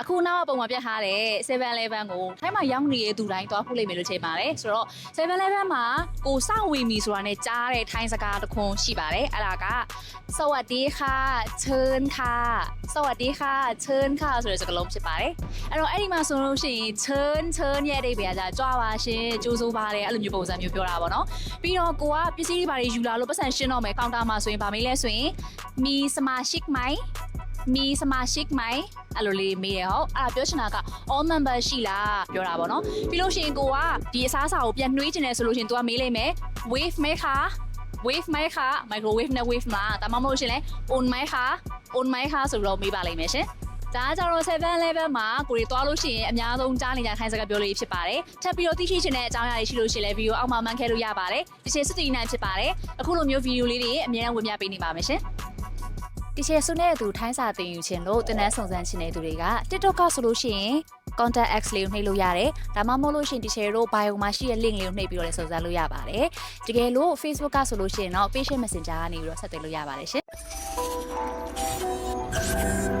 အခုနောက်ပုံမှာပြတ်ထားတဲ့7-Eleven ကိုထိုင်းမှာရောက်နေတဲ့သူတိုင်းသွားဖို့လိမ့်မယ်လို့ချိန်ပါတယ်ဆိုတော့7-Eleven မှာကိုစဝင်ပြီဆိုတာနဲ့ကြားတဲ့ထိုင်းစကားတစ်ခွန်းရှိပါတယ်အဲ့ဒါကစวัสดีค่ะเชิญค่ะสวัสดีค่ะเชิญค่ะဆိုတဲ့စကားလုံးဖြစ်ပါတယ်အဲ့တော့အဲ့ဒီမှာဆိုလို့ရှိရင် turn turn ရဲ့အဓိပ္ပာယ်ကကြွားပါရှင်ကြိုးစိုးပါတယ်အဲ့လိုမျိုးပုံစံမျိုးပြောတာပေါ့နော်ပြီးတော့ကိုကပစ္စည်းတွေဘာတွေယူလာလို့ပတ်စံရှင်းတော့မယ်ကောင်တာမှာဆိုရင်ဗာမေးလဲဆိုရင်มีสมาชิกไห ม มีสมาชิกไหมအဲ့လိုလေးမေးရဟုတ်အဲ့ဒါပြောချင်တာက all member ရှိလားပြောတာပေါ့နော်ပြီးလို့ရှိရင်ကိုကဒီအစားအစာကိုပြန်နှွေးချင်တယ်ဆိုလို့ရှိရင် तू ကမေးလိုက်မယ် wave မဲခါ wave မဲခါ microwave နဲ့ wave မှာဒါမှမဟုတ်ရှင်လဲ on မဲခါ on မဲခါဆိုပြီးတော့မေးပါလိမ့်မယ်ရှင်ဒါကကြတော့7 level မှာကိုရီသွားလို့ရှိရင်အများဆုံးကြားနေကြခိုင်းစကားပြောလို့ဖြစ်ပါတယ်။ထပ်ပြီးတော့သိရှိချင်တဲ့အကြောင်းအရာတွေရှိလို့ရှိရင်လည်းဗီဒီယိုအောက်မှာမှန်ခဲ့လို့ရပါတယ်။ဒီချိန်စစ်တီနိုင်ဖြစ်ပါတယ်။အခုလိုမျိုးဗီဒီယိုလေးတွေအများအားဝင်ပြပေးနေပါမယ်ရှင်။ တီချေဆုနဲ့အတူထိုင်းစာသင်ယူခြင်းလို့တင်နန်းစုံစမ်းခြင်းတဲ့သူတွေက TikTok ကဆိုလို့ရှိရင် contact x လေးကိုနှိပ်လို့ရတယ်။ဒါမှမဟုတ်လို့ရှိရင် teacher တို့ bio မှာရှိတဲ့ link လေးကိုနှိပ်ပြီးတော့လည်းစုံစမ်းလို့ရပါတယ်။တကယ်လို့ Facebook ကဆိုလို့ရှိရင်တော့ patient messenger ကနေပြီးတော့ဆက်သွယ်လို့ရပါတယ်ရှင်။